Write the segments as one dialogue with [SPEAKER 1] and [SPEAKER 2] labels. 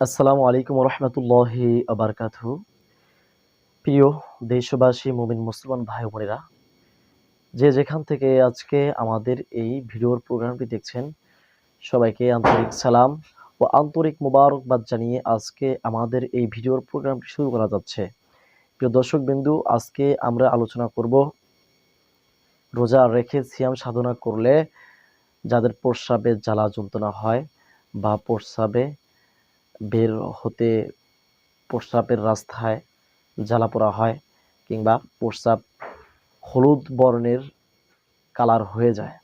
[SPEAKER 1] আসসালামু আলাইকুম রহমতুল্লাহি আবরকাত প্রিয় দেশবাসী, মুমিন, মুসলমান ভাই বোনেরা, যে যেখান থেকে আজকে আমাদের এই ভিডিওর প্রোগ্রামটি দেখছেন, সবাইকে আন্তরিক সালাম ও আন্তরিক মোবারকবাদ জানিয়ে আজকে আমাদের এই ভিডিওর প্রোগ্রামটি শুরু করা যাচ্ছে। প্রিয় দর্শক বিন্দু আজকে আমরা আলোচনা করব রোজা রেখে সিয়াম সাধনা করলে যাদের প্রস্রাবে জ্বালা যন্ত্রণা হয় বা প্রস্রাবে বের হতে প্রস্রাবের রাস্তায় জ্বালা পোড়া হয় কিংবা প্রস্রাব হলুদ বর্ণের কালার হয়ে যায়।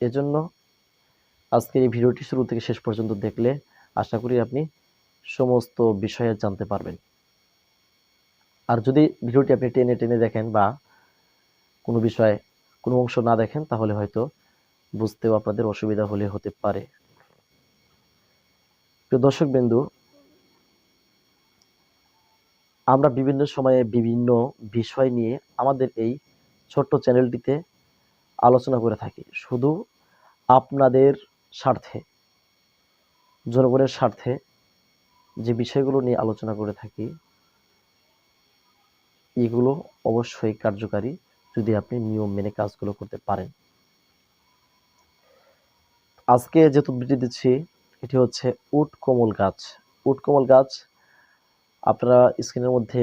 [SPEAKER 1] এজন্য আজকের এই ভিডিওটি শুরু থেকে শেষ পর্যন্ত দেখলে আশা করি আপনি সমস্ত বিষয়ে জানতে পারবেন। আর যদি ভিডিওটি আপনি টেনে টেনে দেখেন বা কোনো বিষয়ে কোনো অংশ না দেখেন, তাহলে হয়তো বুঝতেও আপনাদের অসুবিধা হলে হতে পারে। প্রিয় দর্শক বিন্দু, আমরা বিভিন্ন সময়ে বিভিন্ন বিষয় নিয়ে আমাদের এই ছোট্ট চ্যানেলটিতে আলোচনা করে থাকি। শুধু আপনাদের স্বার্থে, জনগণের স্বার্থে যে বিষয়গুলো নিয়ে আলোচনা করে থাকি, এগুলো অবশ্যই কার্যকারী যদি আপনি নিয়ম মেনে কাজগুলো করতে পারেন। আজকে যে তদবিরটি দিচ্ছি এটি হচ্ছে উট কোমল গাছ। উট কোমল গাছ, আপনারা স্ক্রিনের মধ্যে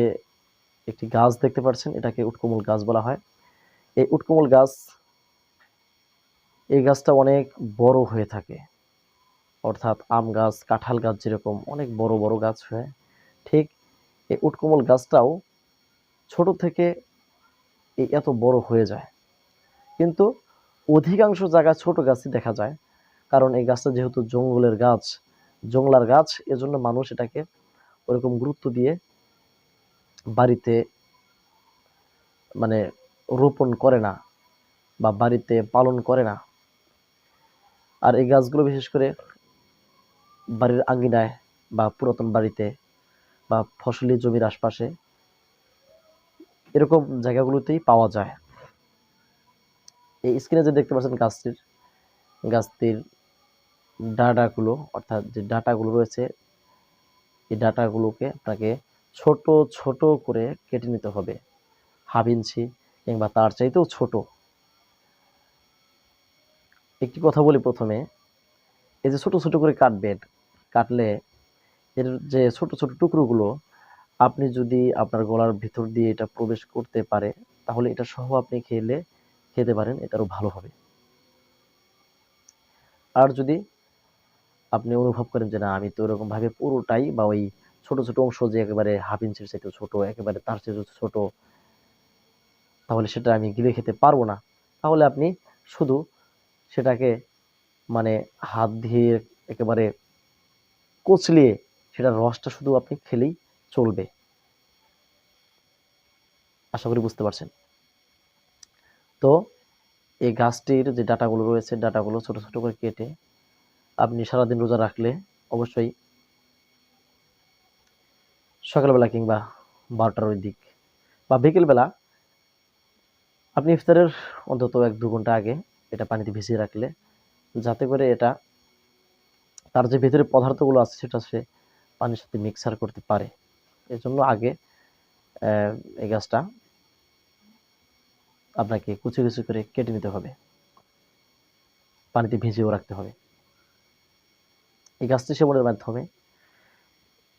[SPEAKER 1] একটি গাছ দেখতে পাচ্ছেন এটাকে উটকোমল গাছ বলা হয়। এই উটকোমল গাছ, এই গাছটা অনেক বড় হয়ে থাকে। অর্থাৎ আম গাছ, কাঁঠাল গাছ যেরকম, অনেক বড় বড় গাছ হয়। ঠিক এই উটকোমল গাছটাও ছোট থেকে এত বড় হয়ে যায়। কিন্তু অধিকাংশ জায়গায় ছোট গাছই দেখা যায়। কারণ এই গাছটা যেহেতু জঙ্গলের গাছ, জংলার গাছ, এজন্য মানুষ এটাকে ওরকম গুরুত্ব দিয়ে বাড়িতে মানে রোপণ করে না বা বাড়িতে পালন করে না। আর এই গাছগুলো বিশেষ করে বাড়ির আঙ্গিনায় বা পুরাতন বাড়িতে বা ফসলি জমির আশপাশে এরকম জায়গাগুলোতেই পাওয়া যায়। এই স্ক্রিনে যে দেখতে পাচ্ছেন গাছটির গাছটির ডাটাগুলো, অর্থাৎ যে ডাটাগুলো রয়েছে, এই ডাটাগুলোকে আপনাকে ছোট ছোট করে কেটে নিতে হবে। হাফ ইঞ্চি কিংবা তার চাইতেও ছোট। একটি কথা বলি প্রথমে, এই যে ছোট ছোট করে কাটবেন, কাটলে এর যে ছোট ছোট টুকরোগুলো, আপনি যদি আপনার গলার ভিতর দিয়ে এটা প্রবেশ করতে পারে, তাহলে এটা সহ আপনি খেলে, খেতে পারেন, এটারও ভালো হবে। আর যদি আপনি অনুভব করেন যে, না, আমি তো ওরকম ভাবে পুরোটাই বা ওই ছোট ছোট অংশ যে একেবারে হাফ ইঞ্চির চাইতে ছোট, একেবারে তার চেয়ে ছোট, তাহলে সেটা আমি গিলে খেতে পারব না। তাহলে আপনি শুধু সেটাকে মানে হাত দিয়ে একেবারে কচলিয়ে সেটার রসটা শুধু আপনি খেলেই চলবে। আশা করি বুঝতে পারছেন। তো এই গাছটির যে ডাটাগুলো রয়েছে, ডাটাগুলো ছোট ছোট করে কেটে আপনি সারাদিন রোজা রাখলে অবশ্যই সকালবেলা কিংবা বারোটার ওই দিক বা বিকেলবেলা আপনি ইফতারের অন্তত এক দু ঘণ্টা আগে এটা পানিতে ভিজিয়ে রাখলে যাতে করে এটা তার যে ভিতরে পদার্থগুলো আছে সেটা সে পানির সাথে মিক্সার করতে পারে। এজন্য আগে এই গাছটা আপনাকে কুচি কুচি করে কেটে নিতে হবে। পানিতে ভিজিয়েও রাখতে হবে। এই গাছটি সেবনের মাধ্যমে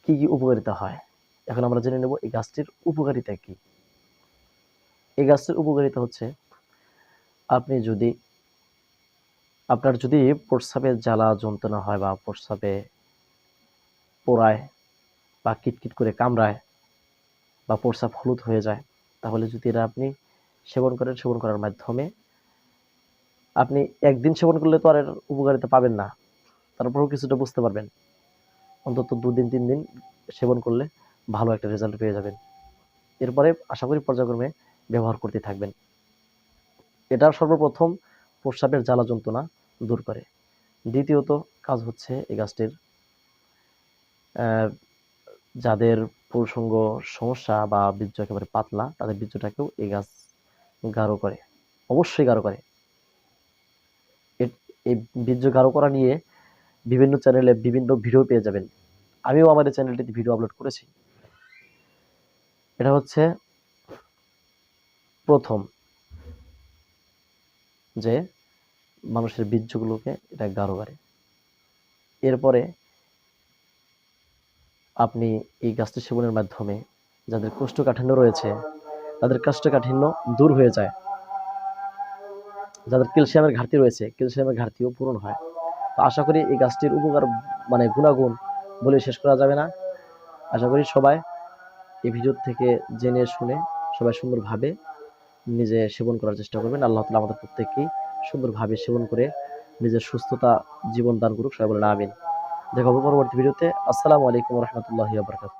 [SPEAKER 1] কি কি উপকারিতা হয়? এখন আমরা জেনে নেব এই গাছটির উপকারিতা কি। এই গাছটির উপকারিতা হচ্ছে আপনি যদি, আপনার যদি প্রস্রাবের জ্বালা, যন্ত্রণা হয় বা প্রস্রাবে পোড়ায় বা কিটকিট করে কামড়ায় বা প্রস্রাব হলুদ হয়ে যায়, তাহলে যদি এটা আপনি সেবন করেন, সেবন করার মাধ্যমে আপনি একদিন সেবন করলে তো আর উপকারিতা পাবেন না। তারপরেও কিছুটা বুঝতে পারবেন। অন্তত দুদিন তিন দিন সেবন করলে ভালো একটা রেজাল্ট পেয়ে যাবেন। এরপরে আশা করি পর্যায়ক্রমে ব্যবহার করতে থাকবেন। এটা সর্বপ্রথম প্রস্রাবের জ্বালা যন্ত্রণা দূর করে। দ্বিতীয়ত কাজ হচ্ছে এই গাছটির যাদের প্রসঙ্গ সমস্যা বা বীর্য একেবারে পাতলা, তাদের বীর্যটাকেও এই গাছ গাঢ় করে। অবশ্যই গাঢ় করে। এই বীর্য গাঢ় করা নিয়ে বিভিন্ন চ্যানেলে বিভিন্ন ভিডিও পেয়ে যাবেন। আমিও এই চ্যানেলটিতে ভিডিও আপলোড করেছি। এটা হচ্ছে প্রথম যে মানুষের বীর্যগুলোকে এটা গাঢ় করে। এরপরে আপনি এই গাছটি সেবনের মাধ্যমে যাদের কোষ্ঠকাঠিন্য রয়েছে, তাদের কোষ্ঠকাঠিন্য দূর হয়ে যায়। যাদের ক্যালসিয়ামের ঘাটতি রয়েছে, ক্যালসিয়ামের ঘাটতিও পূরণ হয়। তো আশা করি এই গাছটির উপকার মানে গুণাগুণ বলে শেষ করা যাবে না। আশা করি সবাই এই ভিডিও থেকে জেনে শুনে সবাই সুন্দরভাবে নিজে সেবন করার চেষ্টা করবেন। আল্লাহ তালা আমাদের প্রত্যেককেই সুন্দরভাবে সেবন করে নিজের সুস্থতা জীবন দান করুক, সবাই বলে আমিন। দেখা হবে পরবর্তী ভিডিওতে। আসসালামু আলাইকুম রহমতুল্লাহ বারকাত